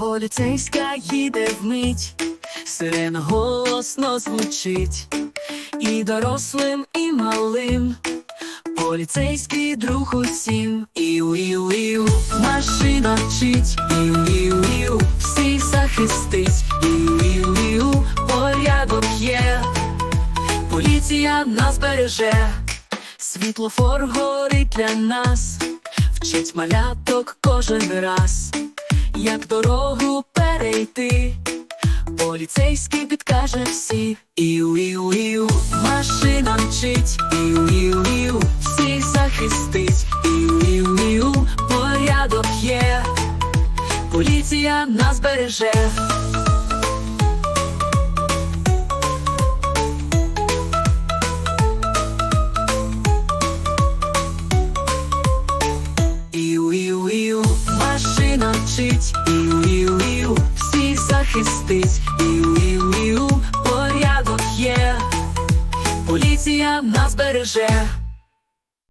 Поліцейська їде вмить, сирена голосно звучить, і дорослим, і малим. Поліцейський друг усім, іу-іу-іу, машина вчить, іу-іу-іу, всіх захистить, іу-іу-іу, порядок є, поліція нас береже, світлофор горить для нас, вчить маляток кожен раз, як дорогу перейти. Поліцейський підкаже всі Іу-іу-іу, машина мчить, Іу-іу-іу, всіх захистить, Іу-іу-іу, порядок є, поліція нас береже. Мчить, Іу-іу-іу, всіх захистить, Іу-іу-іу, порядок є, поліція нас береже.